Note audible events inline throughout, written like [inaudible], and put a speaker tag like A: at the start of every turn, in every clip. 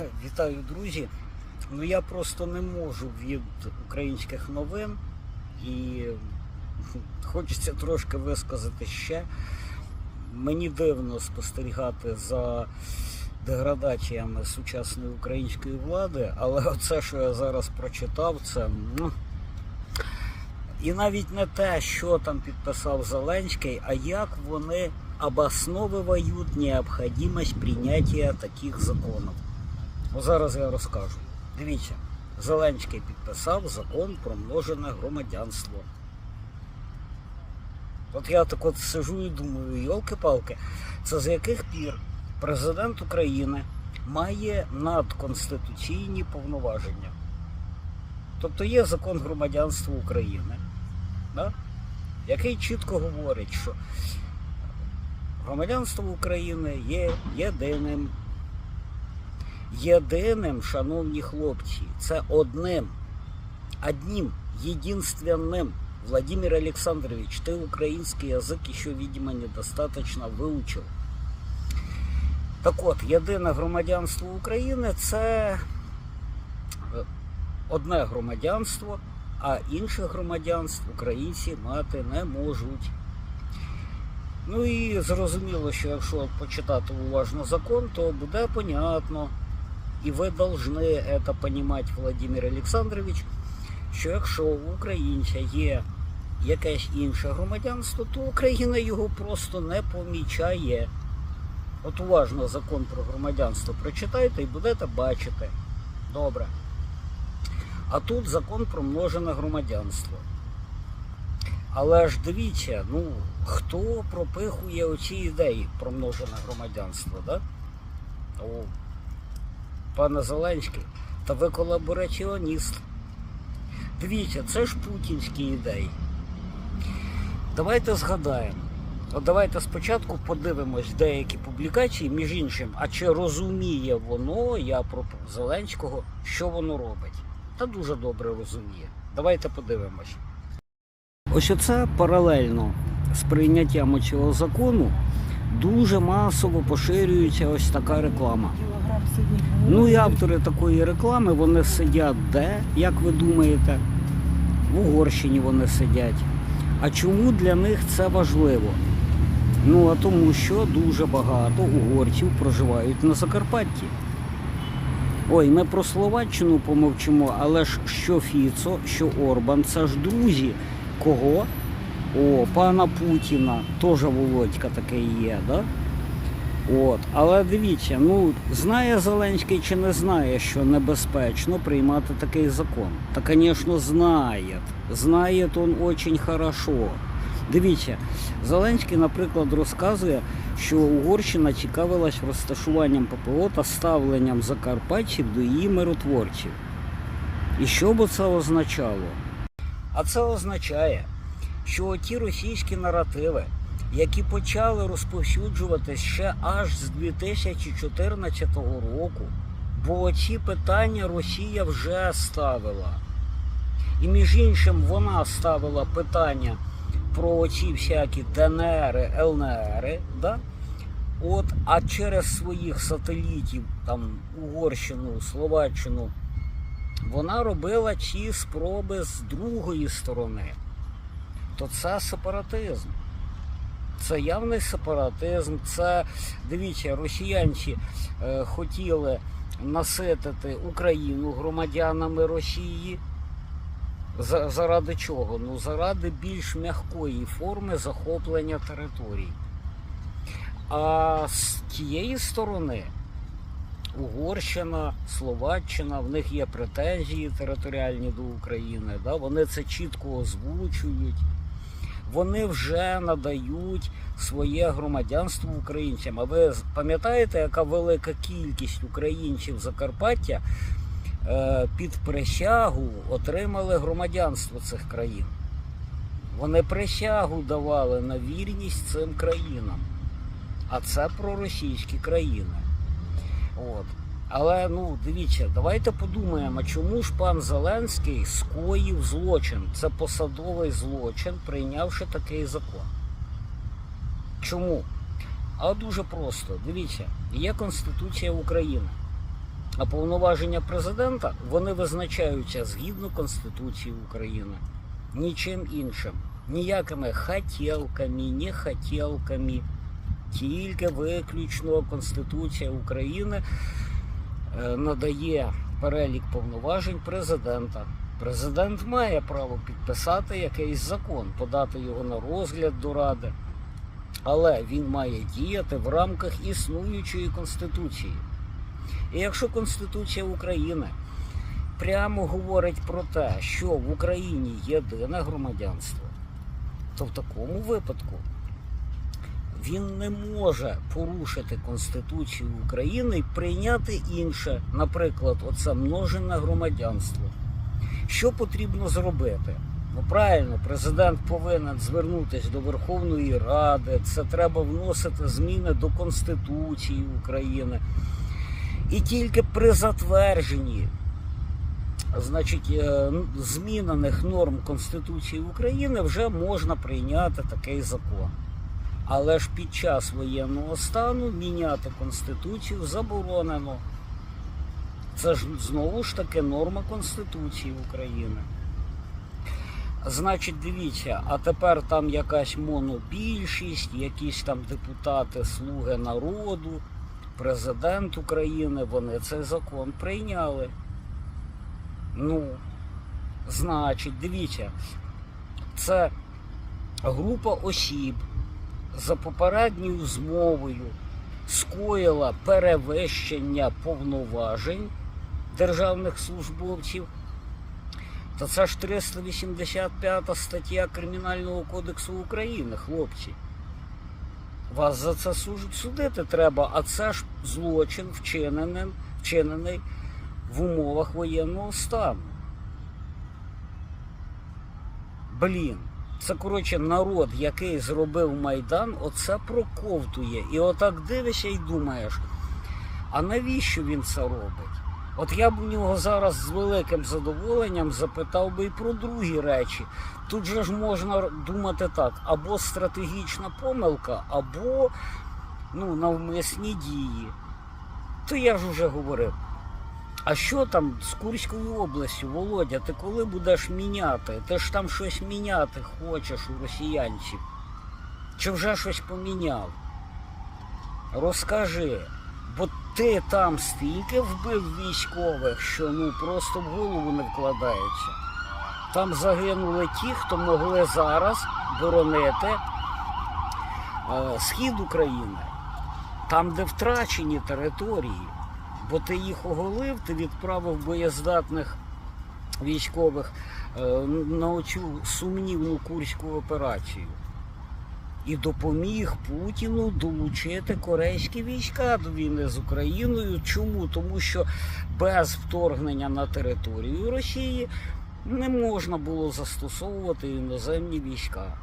A: [coughs] Вітаю, друзі. Ну я просто не можу від українських новин і хочеться трошки висказати ще. Мені дивно спостерігати за деградаціями сучасної української влади, але оце, що я зараз прочитав, це. Ну, і навіть не те, що там підписав Зеленський, а як вони обосновують необхідність прийняття таких законів. Ну, зараз я розкажу. Дивіться, Зеленський підписав закон про множене громадянство. От я так от сижу і думаю, йолки-палки, це з яких пір президент України має надконституційні повноваження. Тобто є закон громадянства України, да? який чітко говорить, що громадянство України є єдиним. Єдиним, шановні хлопці, це одним, одним, единственным. Владимир Александрович, ты украинский язык еще, видимо, недостаточно выучил. Так от, єдине громадянство України це е, одне громадянство, а інших громадянств українці мати не можуть. Ну і зрозуміло, що якщо почитати уважно закон, то буде понятно, і ви повинні це розуміти, Владимир Олександрович, що якщо у українця є якесь інше громадянство, то Україна його просто не помічає. От уважно закон про громадянство прочитайте і будете бачити. Добре. А тут закон про множене громадянство. Але ж дивіться, ну хто пропихує оці ідеї про множене громадянство, да? Пане Зеленський, та ви колабораціоніст. Дивіться, це ж путінські ідеї. Давайте згадаємо. От давайте спочатку подивимось деякі публікації, між іншим, а чи розуміє воно, я про Зеленського, що воно робить. Та дуже добре розуміє. Давайте подивимось. Ось оце паралельно з прийняттям цього закону дуже масово поширюється ось така реклама. Ну і автори такої реклами вони сидять де, як ви думаєте? В Угорщині вони сидять. А чому для них це важливо? Ну а тому, що дуже багато угорців проживають на Закарпатті. Ой, ми про Словаччину помовчимо, але ж що Фіцо, що Орбан, це ж друзі. Кого? О, пана Путіна, теж Володька такий є, да? От. Але дивіться, ну знає Зеленський чи не знає, що небезпечно приймати такий закон. Та, звісно, знає. Знає он очень хорошо. Дивіться, Зеленський, наприклад, розказує, що Угорщина цікавилась розташуванням ППО та ставленням закарпатців до її миротворців. І що би це означало? А це означає, що ті російські наративи, які почали розповсюджуватись ще аж з 2014 року, бо ці питання Росія вже ставила. І між іншим вона ставила питання про ці всякі ДНР, ЛНР, да? От, а через своїх сателітів, там Угорщину, Словаччину, вона робила ці спроби з другої сторони. То це сепаратизм. Це явний сепаратизм. Це, дивіться, росіянці е, хотіли наситити Україну громадянами Росії. За- Заради чого? Ну, заради більш м'якої форми захоплення територій. А з тієї сторони Угорщина, Словаччина, в них є претензії територіальні до України. Да? Вони це чітко озвучують. Вони вже надають своє громадянство українцям. А ви пам'ятаєте, яка велика кількість українців Закарпаття е, під присягу отримали громадянство цих країн? Вони присягу давали на вірність цим країнам. А це проросійські країни. От. Але ну дивіться, давайте подумаємо, чому ж пан Зеленський скоїв злочин? Це посадовий злочин, прийнявши такий закон. Чому? А дуже просто. Дивіться, є Конституція України. А повноваження президента вони визначаються згідно Конституції України. Нічим іншим. Ніякими хотілками, не хотілками. Тільки виключно Конституція України надає перелік повноважень президента. Президент має право підписати якийсь закон, подати його на розгляд до Ради, але він має діяти в рамках існуючої Конституції. І якщо Конституція України прямо говорить про те, що в Україні єдине громадянство, то в такому випадку він не може порушити Конституцію України і прийняти інше, наприклад, оце множене громадянство. Що потрібно зробити? Ну правильно, президент повинен звернутися до Верховної Ради. Це треба вносити зміни до Конституції України. І тільки при затвердженні значить, е, змінених норм Конституції України вже можна прийняти такий закон. Але ж під час воєнного стану міняти Конституцію заборонено. Це ж знову ж таки норма Конституції України. Значить, дивіться, а тепер там якась монобільшість, якісь там депутати, слуги народу, президент України, вони цей закон прийняли. Ну, значить, дивіться, це група осіб за попередньою змовою скоїла перевищення повноважень державних службовців. Та це ж 385 стаття Кримінального кодексу України, хлопці. Вас за це судити треба, а це ж злочин вчинений, вчинений в умовах воєнного стану. Блін, це коротше народ, який зробив Майдан, оце проковтує. І отак дивишся і думаєш, а навіщо він це робить? От я б у нього зараз з великим задоволенням запитав би і про другі речі. Тут же ж можна думати так: або стратегічна помилка, або ну, навмисні дії. То я ж уже говорив. А що там з Курською областю, Володя, ти коли будеш міняти? Ти ж там щось міняти хочеш у росіянців. Чи вже щось поміняв? Розкажи. Бо ти там стільки вбив військових, що ну просто в голову не вкладається. Там загинули ті, хто могли зараз боронити е, схід України, там, де втрачені території. Бо ти їх оголив, ти відправив боєздатних військових е, на цю сумнівну курську операцію. І допоміг Путіну долучити корейські війська до війни з Україною. Чому? Тому що без вторгнення на територію Росії не можна було застосовувати іноземні війська.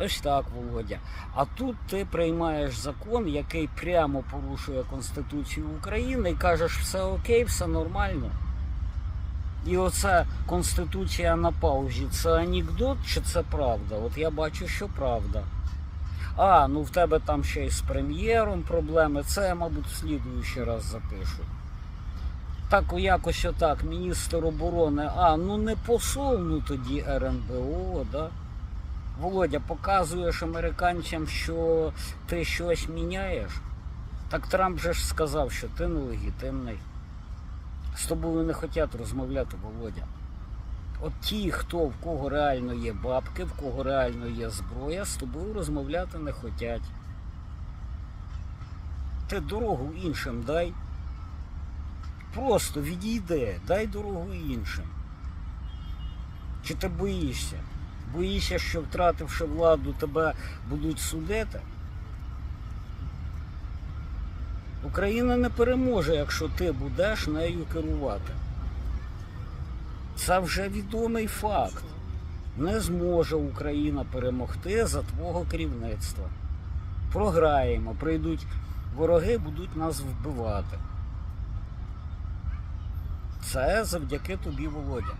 A: Ось так, Володя. А тут ти приймаєш закон, який прямо порушує Конституцію України і кажеш, все окей, все нормально. І оце Конституція на паузі. Це анекдот чи це правда? От я бачу, що правда. А, ну в тебе там ще й з прем'єром проблеми. Це я, мабуть, в слідуючий раз запишу. Так якось отак, міністр оборони. А, ну не посол, ну тоді РНБО, да? Володя, показуєш американцям, що ти щось міняєш. Так Трамп же ж сказав, що ти нелегітимний. З тобою не хочуть розмовляти, Володя. От ті, хто в кого реально є бабки, в кого реально є зброя, з тобою розмовляти не хочуть. Ти дорогу іншим дай. Просто відійди, дай дорогу іншим. Чи ти боїшся? Боїшся, що втративши владу, тебе будуть судити? Україна не переможе, якщо ти будеш нею керувати. Це вже відомий факт. Не зможе Україна перемогти за твого керівництва. Програємо, прийдуть вороги, будуть нас вбивати. Це завдяки тобі, Володя.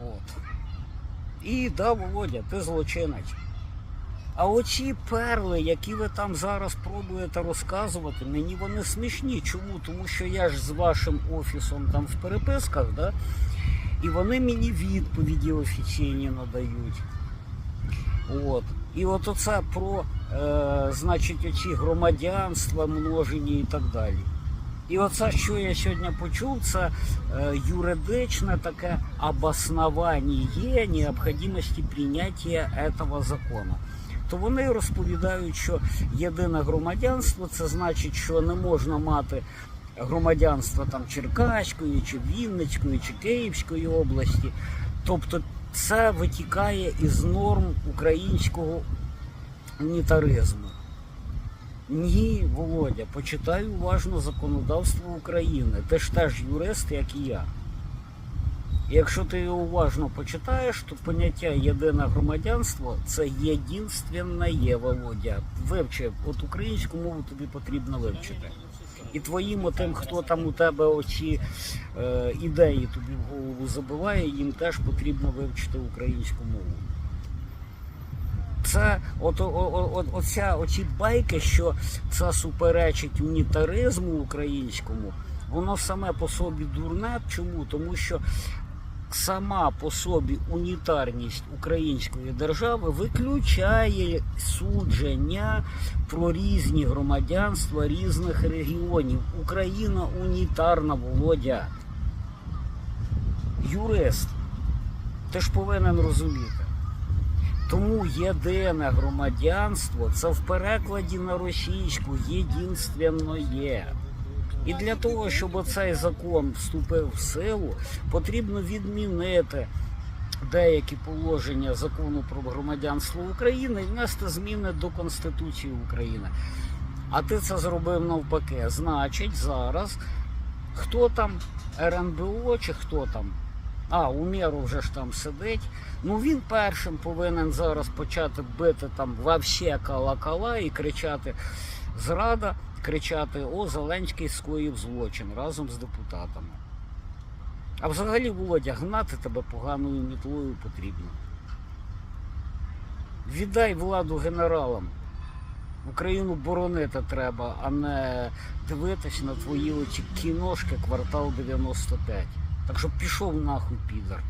A: От. І да, Володя, ти злочинець. А оці перли, які ви там зараз пробуєте розказувати, мені вони смішні. Чому? Тому що я ж з вашим офісом там в переписках, да? і вони мені відповіді офіційні надають. От. І от оце про, е, значить, оці громадянства множені і так далі. І оце, що я сьогодні почув, це е, юридичне таке обоснування необхідності прийняття цього закону. То вони розповідають, що єдине громадянство це значить, що не можна мати громадянство там Черкаської, чи Вінницької, чи Київської області. Тобто це витікає із норм українського унітаризму. Ні, Володя, почитай уважно законодавство України. Ти ж теж юрист, як і я. Якщо ти його уважно почитаєш, то поняття єдине громадянство це єдинственне є, Володя. Вивчи, от українську мову тобі потрібно вивчити. І твоїм тим, хто там у тебе оці е, ідеї тобі в голову забиває, їм теж потрібно вивчити українську мову. Це от, о, о, о, оця, оці байки, що це суперечить унітаризму українському, воно саме по собі дурне. Чому? Тому що сама по собі унітарність української держави виключає судження про різні громадянства різних регіонів. Україна унітарна, Володя. Юрист, ти ж повинен розуміти. Тому єдине громадянство це в перекладі на російську єдинственно є. І для того, щоб цей закон вступив в силу, потрібно відмінити деякі положення закону про громадянство України і внести зміни до Конституції України. А ти це зробив навпаки. Значить, зараз хто там РНБО чи хто там? А, Умєров вже ж там сидить. Ну він першим повинен зараз почати бити там вообще кала-кала і кричати зрада, кричати О, Зеленський скоїв злочин разом з депутатами. А взагалі, Володя, гнати тебе поганою мітлою потрібно. Віддай владу генералам. Україну боронити треба, а не дивитись на твої оці кіношки квартал 95. Так що пішов нахуй підар.